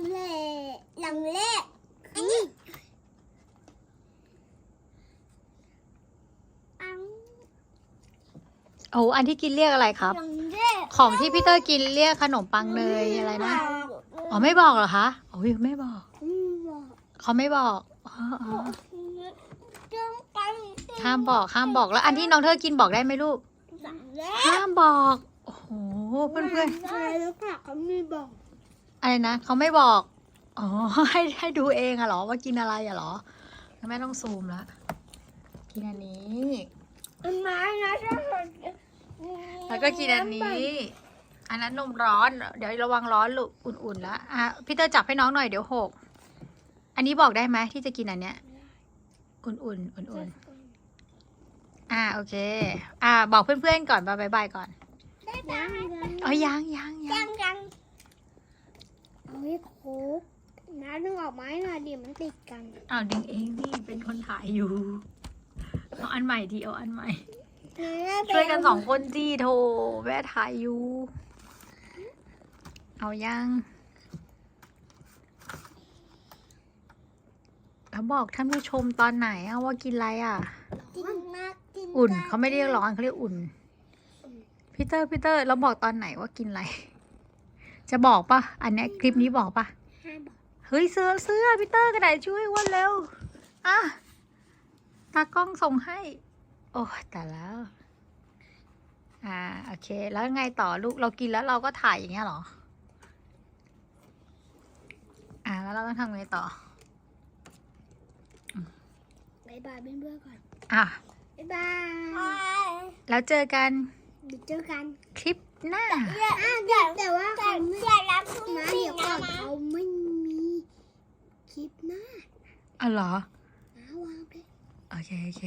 ำเล็กลำเล็กอันนี้อันโอ้อันที่กินเรียกอะไรครับลำเล็กของที่พี่เตอร์กินเรียกขนมปังเนยอะไรนะ อ๋อไม่บอกเหรอคะโอ้ยไม่บอกอืมบอกเขาไม่บอกอ๋ออ๋อเรื่องกันห้ามบอกห้ามบอกแล้ว อันที่น้องเธอกินบอกได้ไหมลูกลำเล็กห้ามบอก โอ้โหเพื่อนเพื่อนอะไรรู้ป่ะเขาไม่บอกๆ อะไรนะเขาไม่บอก อ๋อ ให้ให้ดูเองอะเหรอ ว่ากินอะไรอะเหรองั้นแม่ต้องซูมละกินอันนี้อันไม้นะถ้าเกิดแล้วก็กินอันนี้ อันนั้นนมร้อน เดี๋ยวระวังร้อนลูกอุ่นๆแล้วอะพี่เตอร์จับให้น้องหน่อยเดี๋ยวหก อันนี้บอกได้ไหมที่จะกินอันเนี้ย อุ่นๆอุ่นๆอ่าโอเค อ่า บอกเพื่อนๆก่อนบายบายก่อนยังเอ๋อยังยังยัยังงยังเอาไว้โคกน้าดึงออกไม้หน่อยดิมันติดกันอ้าวดึงเองนี่เป็นคนถ่ายอยู่เอาอันใหม่ทีเอาอันใหม่ ช่วยกันสองคนจีโทรแม่ถ่ายอยู่ เอายังแล้วบอกท่านผู้ชมตอนไหนอะว่ากินอะไรอะกินมากกินอุ่นเขาไม่ได้เรียกร้อนเขาเรียกอุ่นพีเตอร์พีเตอร์เราบอกตอนไหนว่ากินอะไร จะบอกปะอันเนี้ยคลิปนี้บอกปะห้ามบอกเฮ้ยเสื้อเสื้อพีเตอร์กระดาษช่วยอ้วันเร็วอะตากล้องส่งให้ โอ้ยแต่แล้ว อ่าโอเค แล้วไงต่อลูกเรากินแล้วเราก็ถ่ายอย่างเงี้ยเหรอ อ่าแล้วเราต้องทำไงต่อบายบายเพื่อนๆก่อนอะบายบาย แล้วเจอกัน เดี๋ยวเจอกัน คลิป หน้าอะเดี๋ยวแต่ว่าเขาไม่รับมาเดี๋ยวก่อนเขาไม่มีคลิปหน้าอ๋อเหรอนะวางไป โอเค โอเค